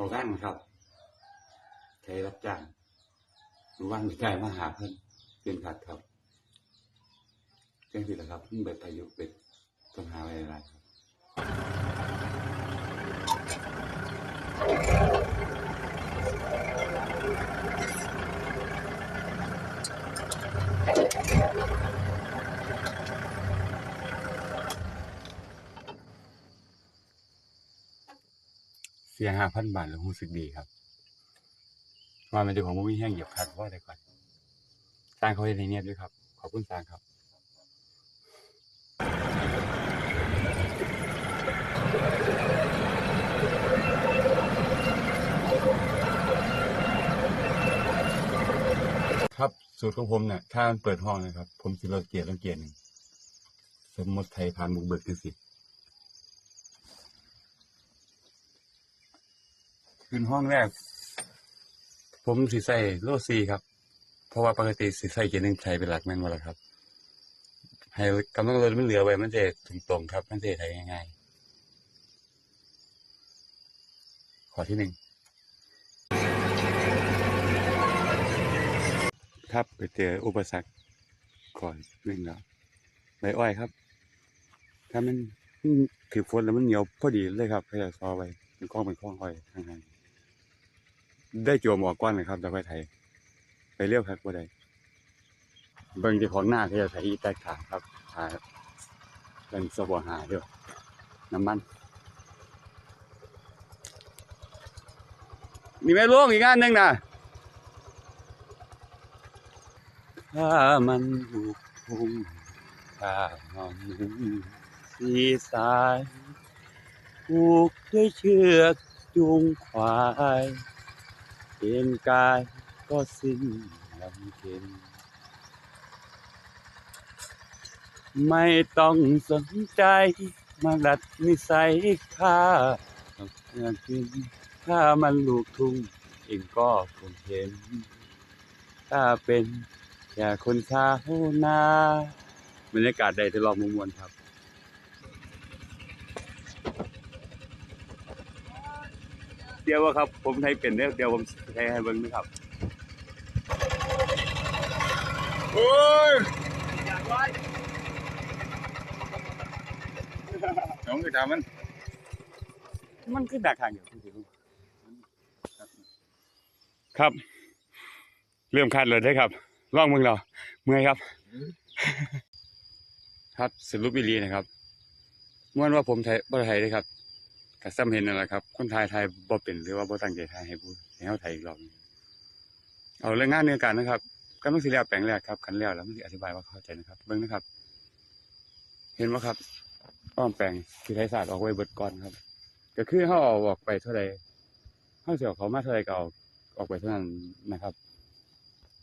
ออกงานครับใช้รับจ้างรู้ว่างจ่ายมาหาเพื่อนเป็นขัดครับจังสิละครับเพิ่งเบิดพายุเป็ดต้องหาอะไรอะไรครับ สียห้าพันบาทแล้วรู้สึกดีครับ ว่ามันจะของมุ้งแห้งเหยียบคัดว่าแต่ก่อนสร้างเขาให้ในเนียบด้วยครับ ขอบคุณสร้างครับครับสูตรของผมเนี่ยถ้ามันเปิดห้องนะครับ ผมสิลดเกียร์ลงเกียร์หนึ่งสมมติไทยผ่านบุกเบิกจังสิ ขึ้นห้องแรก ผมสิใส่โลซีครับ เพราะว่าปกติสิใส่เกียร์หนึ่งใช้เป็นหลักแม่นว่าละครับ ให้กำลังรถมันเหลือไว้มันจะตรงๆครับ มันจะไทยง่ายๆ ขอที่หนึ่งครับไปเจออุปสรรคก่อนวิ่งแล้วใบอ้อยครับ ถ้ามันถือฝนแล้วมันเหนียวพอดีเลยครับพยายามซอไว้เป็นกล้องเป็นกล้องอ้อยทางใน ได้จัวหมอกก้อนเลยครับจากไทย ไปเรียวครับว่าได้เบิ่งที่ของหน้าเขาจะใส่อีแตกขาครับหาเป็นสบหาเดียวน้ำมันมีแม่ล่วงอีกงานหนึ่งนะถ้ามันลูกทุ่งถ้ามันสีสายผูกด้วยเชือกจูงควาย เอ็นกายก็สิ้นลำเค็นไม่ต้องสนใจมาดัดนิสัยข้าต้องเพื่อกินถ้ามันลูกทุ่งเองก็คงเห็น ถ้าเป็นแค่คนชาวนาบรรยากาศใดที่ลองมวนครับ เดี๋ยวว่าครับ ผมไทยเป็นเด้อเดี๋ยวผมไทยให้เบิ่งนะครับโอ้ยน้องคือถามมัน มันคือดักทางอยู่จริงๆครับ เริ่มคัดเลยได้อครับลองมึงเราเมื่อยครับ ครับสรุปอีหลีนะครับม่วนว่าผมไทยบ่ไทยเลยครับ ก็ซ้ำเห็นนั่นแหละครับ คนไทยไทยบ่เป็นหรือว่าบ่ตั้งใจไทยให้ผู้ให้เฮาไทยอีกรอบเอาเรื่องงานเนื้อการนะครับก็ต้องสิแล้วแปลงแรกครับคันแล้วแล้วมันสิอธิบายว่าเข้าใจนะครับ เบิ่งนะครับ เห็นบ่ครับอ้อมแปลงที่ไทยศาสตร์ออกไว้เบิดก่อนครับ ก็คือเฮาเอาออกไปเท่าใดเฮาสิเอาเขามาเท่าใดก็เอาออกไปเท่านั้นนะครับ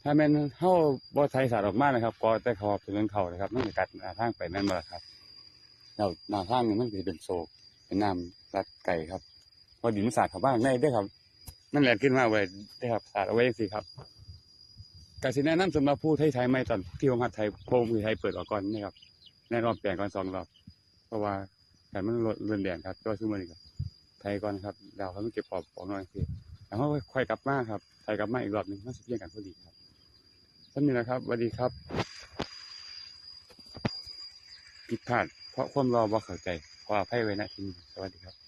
ถ้าแม่นเฮาบ่ไทยศาสตร์ออกมานะครับ ก็แต่เขาเป็นเรื่องเขานะครับมันก็กัดหน้าทางไปแม่นบ่ล่ะครับแล้วหน้าทางนี่มันสิเป็นโศก เป็นน้ำรัดไก่ครับ พอดินมันสาดเข้าบ้านได้ด้วยครับนั่นแหละขึ้นมาไว้ได้ครับสาดเอาไว้สิครับกสิแนะนำสำหรับผู้ไทยไทยไม่ตอนที่ของหัดไทยโพงคือไทยเปิดออกก่อนนี่ครับแน่นอนแปลงก่อนสองรอบเพราะว่าการมันลดเรือนแดงครับก็ซื้อมาอีกไทยก่อนครับแล้วเขาต้องเก็บปอบออกหน่อยสิแล้วเขาค่อยกลับมาครับไทยกลับมาอีกรอบหนึ่งมันสิเพียงกันพอดีครับท่านนี้นะครับสวัสดีครับผิดพลาดเพราะความรอบ่เข้าใจ ขออภัยไว้นะทีนี้สวัสดีครับ